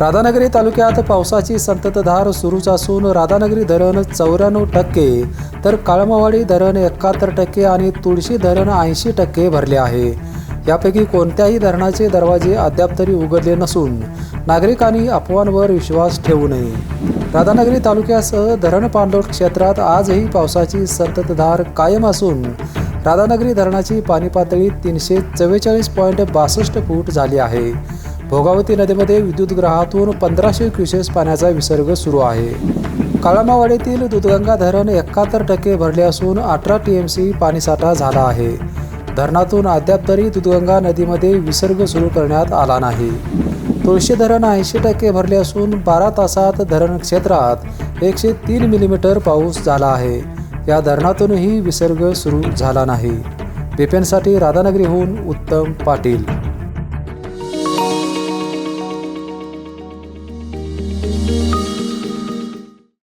राधानगरी तालुक्यात पावसाची संततधार सुरूच असून राधानगरी धरण चौऱ्याण्णव टक्के तर काळमावाडी धरण एकाहत्तर टक्के आणि तुळशी धरण ऐंशी टक्के भरले आहे. यापैकी कोणत्याही धरणाचे दरवाजे अद्याप तरी उघडले नसून नागरिकांनी अफवांवर विश्वास ठेवू नये. राधानगरी तालुक्यासह धरण पाणलोट क्षेत्रात आजही पावसाची संततधार कायम असून राधानगरी धरणाची पाणी पातळी तीनशे चव्वेचाळीस पॉईंट बासष्ट फूट झाली आहे. भोगावती नदीमध्ये विद्युत ग्रहातून पंधराशे क्युसेस पाण्याचा विसर्ग सुरू आहे. काळामावाडीतील दुधगंगा धरण एकाहत्तर टक्के भरले असून अठरा टी एम सी पाणीसाठा झाला आहे. धरणातून अद्याप तरी दुधगंगा नदीमध्ये विसर्ग सुरू करण्यात आला नाही. तुळशी धरण ऐंशी टक्के भरले असून बारा तासात धरण क्षेत्रात एकशे तीन मिलीमीटर पाऊस झाला आहे. या धरणातूनही विसर्ग सुरू झाला नाही. बिपेनसाठी राधानगरीहून उत्तम पाटील.